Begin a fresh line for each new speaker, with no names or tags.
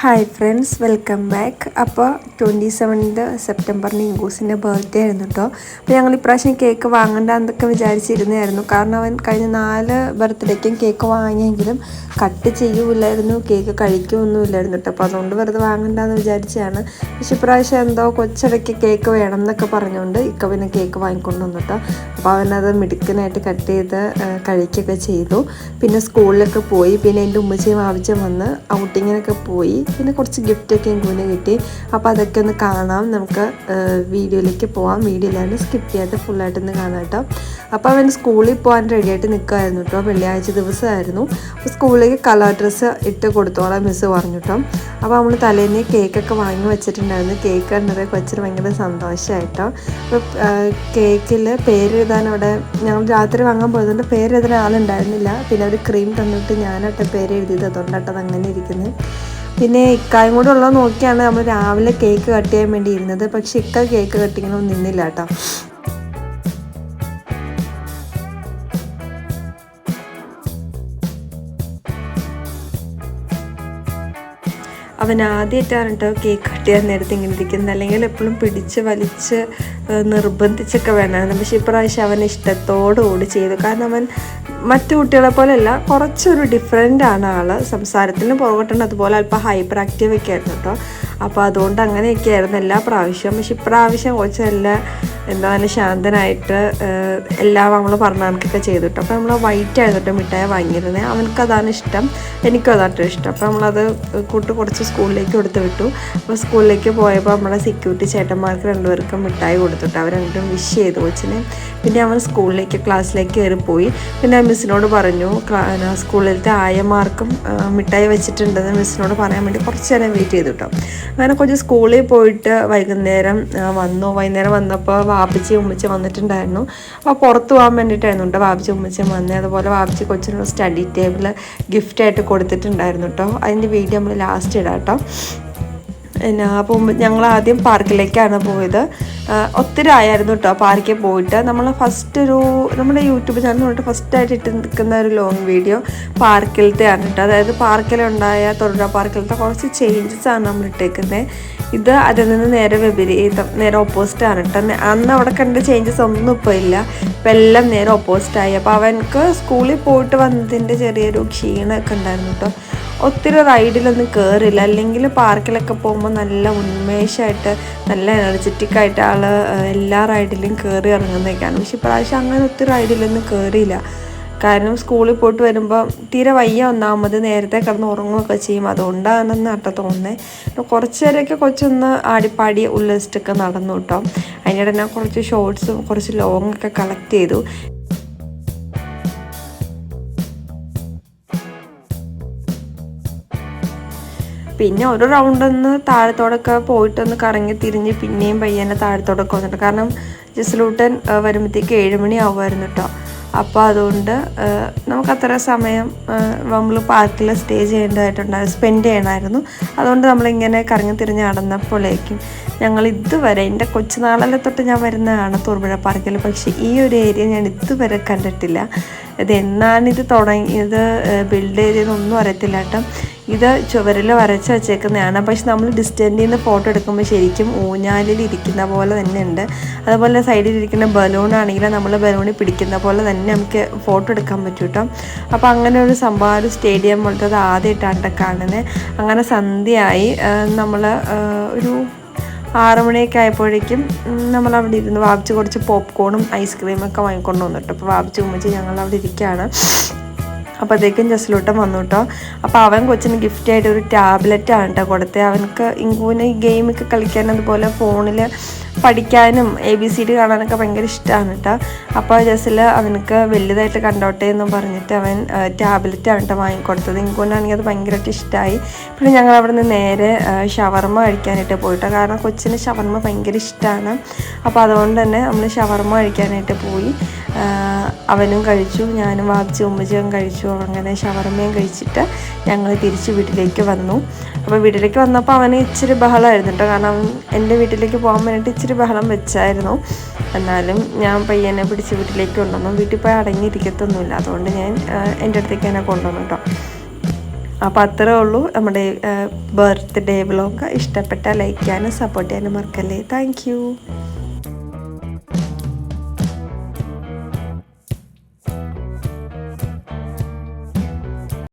Hi friends welcome back അപ്പോൾ twenty seventh സെപ്റ്റംബറിന് ഇങ്കൂസിന്റെ ബർത്ത്ഡേ ആയിരുന്നു കേട്ടോ അപ്പോൾ ഞങ്ങൾ ഇപ്രാവശ്യം കേക്ക് വാങ്ങണ്ട എന്നൊക്കെ വിചാരിച്ചിരുന്നായിരുന്നു കാരണം അവൻ കഴിഞ്ഞ നാല് ബർത്ത്ഡേക്കും കേക്ക് വാങ്ങിയെങ്കിലും കട്ട് ചെയ്യൂലായിരുന്നു കേക്ക് കഴിക്കുമൊന്നുമില്ലായിരുന്നു കേട്ടോ അപ്പോൾ അതുകൊണ്ട് വെറുതെ വാങ്ങണ്ടെന്ന് വിചാരിച്ചാണ് പക്ഷെ ഇപ്രാവശ്യം എന്തോ കൊച്ചിടയ്ക്ക് കേക്ക് വേണം എന്നൊക്കെ പറഞ്ഞുകൊണ്ട് ഇക്ക പിന്നെ കേക്ക് വാങ്ങിക്കൊണ്ട് വന്നു കേട്ടോ അപ്പോൾ അവനത് മിടുക്കനായിട്ട് കട്ട് ചെയ്ത് കഴിക്കുകയൊക്കെ ചെയ്തു. പിന്നെ സ്കൂളിലൊക്കെ പോയി. പിന്നെ എന്റെ ഉമ്മച്ചയും ആവശ്യം വന്ന് ഔട്ടിങ്ങിനൊക്കെ പോയി. പിന്നെ കുറച്ച് ഗിഫ്റ്റൊക്കെ കൂടെ കിട്ടി. അപ്പോൾ അതൊക്കെ ഒന്ന് കാണാം. നമുക്ക് വീഡിയോയിലേക്ക് പോവാം. വീഡിയോയിലാണ് സ്കിപ്പ് ചെയ്യാതെ ഫുള്ളായിട്ടൊന്ന് കാണാം കേട്ടോ. അപ്പോൾ അവൻ സ്കൂളിൽ പോകാൻ റെഡിയായിട്ട് നിൽക്കുമായിരുന്നു കേട്ടോ. വെള്ളിയാഴ്ച ദിവസമായിരുന്നു. അപ്പോൾ സ്കൂളിലേക്ക് കളർ ഡ്രസ്സ് ഇട്ട് കൊടുത്തോളാം മിസ്സ് പറഞ്ഞു കേട്ടോ. അപ്പോൾ നമ്മൾ തലേന്ന് കേക്കൊക്കെ വാങ്ങി വെച്ചിട്ടുണ്ടായിരുന്നു. കേക്ക് കണ്ടത് കൊച്ചിന് ഭയങ്കര സന്തോഷമായിട്ടോ അപ്പോൾ കേക്കിൽ പേരെഴുതാൻ അവിടെ ഞങ്ങൾ രാത്രി വാങ്ങാൻ പോയതുകൊണ്ട് പേരെഴുതാൻ ആളുണ്ടായിരുന്നില്ല. പിന്നെ അവർ ക്രീം തന്നിട്ട് ഞാനട്ടെ പേര് എഴുതിയത്. അതുകൊണ്ടാട്ടത് അങ്ങനെ ഇരിക്കുന്നത് പിന്നെ ഇക്കായും കൂടെ ഉള്ളത് നോക്കിയാണ്. നമ്മൾ രാവിലെ കേക്ക് കട്ട് ചെയ്യാൻ വേണ്ടി ഇരുന്നത്. പക്ഷെ ഇക്ക കേക്ക് കട്ടിങ്ങനൊന്നും നിന്നില്ല കേട്ടോ. അവൻ ആദ്യമായിട്ടാണ് കേട്ടോ കേക്ക് കട്ട് നേരത്തെ ഇങ്ങനെ ഇരിക്കുന്നത്. അല്ലെങ്കിൽ എപ്പോഴും പിടിച്ച് വലിച്ച് നിർബന്ധിച്ചൊക്കെ വേണമായിരുന്നു. പക്ഷേ ഇപ്രാവശ്യം അവൻ ഇഷ്ടത്തോടുകൂടി ചെയ്തു. കാരണം അവൻ മറ്റു കുട്ടികളെ പോലെയല്ല കുറച്ചൊരു ഡിഫറെന്റ് ആണ് ആൾ സംസാരത്തിന് പുറകോട്ടുണ്ട് അതുപോലെ അല്പം ഹൈപ്പർ ആക്റ്റീവ് ഒക്കെ ആയിരുന്നു കേട്ടോ അപ്പോൾ അതുകൊണ്ട് അങ്ങനെയൊക്കെ ആയിരുന്നു എല്ലാ പ്രാവശ്യവും. പക്ഷെ ഇപ്രാവശ്യം കുറച്ച് നല്ല എന്താ നല്ല ശാന്തനായിട്ട് എല്ലാം നമ്മൾ പറഞ്ഞ കണക്കൊക്കെ ചെയ്തു അപ്പോൾ നമ്മൾ വൈറ്റ് ആയിരുന്നു മിഠായി വാങ്ങിയിരുന്നത് അവനക്ക് അതാണ് ഇഷ്ടം. എനിക്കും അതാണ് ഇഷ്ടം. അപ്പോൾ നമ്മളത് കൂട്ട് കുറച്ച് സ്കൂളിലേക്ക് കൊടുത്ത് വിട്ടു. അപ്പോൾ സ്കൂളിലേക്ക് പോയപ്പോൾ നമ്മുടെ സെക്യൂരിറ്റി ചേട്ടന്മാർക്ക് രണ്ടുപേർക്കും മിഠായി കൊടുത്തിട്ട്. അവർ രണ്ടും വിഷ് ചെയ്തു കൊച്ചിനെ. പിന്നെ അവൻ സ്കൂളിലേക്ക് ക്ലാസ്സിലേക്ക് കയറി പോയി പിന്നെ മിസ്സിനോട് പറഞ്ഞു സ്കൂളിലത്തെ ആയമാർക്കും മിഠായി വെച്ചിട്ടുണ്ടെന്ന് മിസ്സിനോട് പറയാൻ വേണ്ടി കുറച്ച് നേരം വെയിറ്റ് ചെയ്തു കേട്ടോ അങ്ങനെ കുറച്ച് സ്കൂളിൽ പോയിട്ട് വൈകുന്നേരം വന്നു. വൈകുന്നേരം വന്നപ്പോൾ വാപ്പിച്ചി ഉമ്മച്ചി വന്നിട്ടുണ്ടായിരുന്നു. അപ്പോൾ പുറത്ത് പോകാൻ വേണ്ടിയിട്ടായിരുന്നു കേട്ടോ വാപ്പിച്ചി ഉമ്മച്ചി വന്നത് അതുപോലെ വാപ്പിച്ചി കൊച്ചിനുള്ള സ്റ്റഡി ടേബിൾ ഗിഫ്റ്റായിട്ട് കൊടുത്തിട്ടുണ്ടായിരുന്നു കേട്ടോ അതിന്റെ വീഡിയോ നമ്മൾ ലാസ്റ്റ് ഇടാം കേട്ടോ പിന്നെ അപ്പോൾ ഞങ്ങൾ ആദ്യം പാർക്കിലേക്കാണ് പോയത്. ഒത്തിരി ആയായിരുന്നു കേട്ടോ പാർക്കിൽ പോയിട്ട്. നമ്മൾ ഫസ്റ്റ് ഒരു നമ്മുടെ യൂട്യൂബ് ചാനൽ തൊട്ട് ഫസ്റ്റായിട്ട് ഇട്ട് നിൽക്കുന്ന ഒരു ലോങ് വീഡിയോ പാർക്കിലത്തെ ആണ് കേട്ടോ അതായത് പാർക്കിലുണ്ടായ തൊടുപുഴ പാർക്കിലത്തെ കുറച്ച് ചേഞ്ചസ് ആണ് നമ്മൾ ഇട്ടേക്കുന്നത് ഇത് അതിൽ നിന്ന് നേരെ വിപരീതം നേരെ ഓപ്പോസിറ്റ് ആണ് കേട്ടോ അന്ന് അവിടെ കണ്ട ചേഞ്ചസ് ഒന്നും ഇപ്പോൾ ഇല്ല. ഇപ്പം എല്ലാം നേരെ ഓപ്പോസിറ്റ് ആയി. അപ്പോൾ അവനക്ക് സ്കൂളിൽ പോയിട്ട് വന്നതിന്റെ ചെറിയൊരു ക്ഷീണമൊക്കെ ഉണ്ടായിരുന്നു കേട്ടോ ഒത്തിരി റൈഡിലൊന്നും കയറില്ല അല്ലെങ്കിൽ പാർക്കിലൊക്കെ പോകുമ്പോൾ നല്ല ഉന്മേഷമായിട്ട് നല്ല എനർജറ്റിക് ആയിട്ട് ആൾ എല്ലാ റൈഡിലും കയറി ഇറങ്ങുന്നതൊക്കെയാണ്. പക്ഷെ ഇപ്രാവശ്യം അങ്ങനെ ഒത്തിരി റൈഡിലൊന്നും കയറിയില്ല കാരണം സ്കൂളിൽ പോയിട്ട് വരുമ്പോൾ തീരെ വയ്യ ഒന്നാമത്. നേരത്തെ കിടന്ന് ഉറങ്ങുകയൊക്കെ ചെയ്യും. അതുകൊണ്ടാണെന്ന് അട്ട തോന്നുന്നത് കുറച്ച് നേരമൊക്കെ കൊച്ചൊന്ന് ആടിപ്പാടി ഉല്ലസിച്ചൊക്കെ നടന്നു കേട്ടോ. അതിനിടെ ഞാൻ കുറച്ച് ഷോർട്സും കുറച്ച് ലോങ്ങൊക്കെ കളക്ട് ചെയ്തു. പിന്നെ ഒരു റൗണ്ട് ഒന്ന് താഴത്തോടൊക്കെ പോയിട്ടൊന്ന് കറങ്ങി തിരിഞ്ഞ് പിന്നെയും പയ്യനെ താഴത്തോടൊക്കെ വന്നിട്ട്. കാരണം ജസ്ലൂട്ടൻ വരുമ്പോഴത്തേക്ക് ഏഴുമണി ആവുമായിരുന്നു കേട്ടോ അപ്പോൾ അതുകൊണ്ട് നമുക്കത്ര സമയം നമ്മൾ പാർക്കിൽ സ്റ്റേ ചെയ്യേണ്ടതായിട്ടുണ്ടായിരുന്നു സ്പെൻഡ് ചെയ്യണമായിരുന്നു. അതുകൊണ്ട് നമ്മളിങ്ങനെ കറങ്ങി തിരിഞ്ഞ് നടന്നപ്പോഴേക്കും ഞങ്ങൾ ഇതുവരെ എന്റെ കൊച്ചുനാളിലെ തൊട്ട് ഞാൻ വരുന്നതാണ് തുറമുഴ പാർക്കിൽ പക്ഷേ ഈ ഒരു ഏരിയ ഞാൻ ഇതുവരെ കണ്ടിട്ടില്ല. ഇത് എന്നാണ് ഇത് തുടങ്ങിയത് ബിൽഡ് ചെയ്തതെന്നൊന്നും അറിയത്തില്ല കേട്ടോ ഇത് ചുവരിൽ വരച്ച് വെച്ചേക്കുന്നതാണ്. പക്ഷെ നമ്മൾ ഡിസ്റ്റന്റിൽ നിന്ന് ഫോട്ടോ എടുക്കുമ്പോൾ ശരിക്കും ഊഞ്ഞാലിൽ ഇരിക്കുന്ന പോലെ തന്നെ ഉണ്ട് അതുപോലെ സൈഡിൽ ഇരിക്കുന്ന ബലൂൺ ആണെങ്കിൽ നമ്മൾ ബലൂണിൽ പിടിക്കുന്ന പോലെ തന്നെ നമുക്ക് ഫോട്ടോ എടുക്കാൻ പറ്റും കേട്ടോ. അപ്പോൾ അങ്ങനെ ഒരു സംഭവം ഒരു സ്റ്റേഡിയം പോലത്തെ ആദ്യമായിട്ടാണ് കാണുന്നത്. അങ്ങനെ സന്ധ്യയായി. നമ്മൾ ഒരു ആറുമണിയൊക്കെ ആയപ്പോഴേക്കും നമ്മൾ അവിടെ ഇരുന്ന് വാപിച്ച് കുറച്ച് പോപ്കോണും ഐസ്ക്രീമൊക്കെ വാങ്ങിക്കൊണ്ട് വന്നിട്ട്. അപ്പോൾ വാപിച്ച് ഉമ്മച്ച് ഞങ്ങൾ അവിടെ ഇരിക്കുകയാണ്. അപ്പോഴത്തേക്കും ജസ്ലൂട്ടൻ വന്നു കേട്ടോ അപ്പോൾ അവൻ കൊച്ചിന് ഗിഫ്റ്റ് ആയിട്ട് ഒരു ടാബ്ലറ്റ് ആണ് കേട്ടോ കൊടുത്തത് അവനക്ക് ഇങ്കൂന് ഗെയിമൊക്കെ കളിക്കാൻ അതുപോലെ ഫോണിൽ പഠിക്കാനും എ ബി സി ഡി കാണാനൊക്കെ ഭയങ്കര ഇഷ്ടമാണ് കേട്ടോ അപ്പോൾ ജസ്സിൽ അവനക്ക് വലുതായിട്ട് കണ്ടോട്ടെ എന്ന് പറഞ്ഞിട്ട് അവൻ ടാബ്ലറ്റ് ആണ് കേട്ടോ വാങ്ങിക്കൊടുത്തത്. ഇങ്കൂനാണെങ്കിൽ അത് ഭയങ്കരമായിട്ട് ഇഷ്ടമായി പിന്നെ ഞങ്ങൾ അവിടെ നിന്ന് നേരെ ഷവർമ്മ കഴിക്കാനായിട്ട് പോയിട്ടോ. കാരണം കൊച്ചിന് ഷവർമ്മ ഭയങ്കര ഇഷ്ടമാണ് അപ്പോൾ അതുകൊണ്ട് തന്നെ നമ്മൾ ഷവർമ്മ കഴിക്കാനായിട്ട് പോയി. അവനും കഴിച്ചു ഞാനും വാദിച്ചു ഉമ്മച്ചിയും കഴിച്ചു അങ്ങനെ ഷവർമ്മയും കഴിച്ചിട്ട് ഞങ്ങൾ തിരിച്ച് വീട്ടിലേക്ക് വന്നു. അപ്പോൾ വീട്ടിലേക്ക് വന്നപ്പോൾ അവന് ഇച്ചിരി ബഹളമായിരുന്നു കേട്ടോ കാരണം എന്റെ വീട്ടിലേക്ക് പോകാൻ വേണ്ടിയിട്ട് ഇച്ചിരി ബഹളം വെച്ചായിരുന്നു. എന്നാലും ഞാൻ പയ്യനെ പിടിച്ച് വീട്ടിലേക്ക് കൊണ്ടുവന്നു. വീട്ടിൽ പോയി അടങ്ങിയിരിക്കത്തൊന്നുമില്ല. അതുകൊണ്ട് ഞാൻ എന്റെ അടുത്തേക്ക് തന്നെ കൊണ്ടുവന്നു കേട്ടോ അപ്പോൾ അത്രേ ഉള്ളൂ. നമ്മുടെ ബർത്ത്ഡേ വ്ലോഗ്. ഇഷ്ടപ്പെട്ട ലൈക്ക് ചെയ്യാനും സപ്പോർട്ട് ചെയ്യാനും മറക്കല്ലേ. താങ്ക്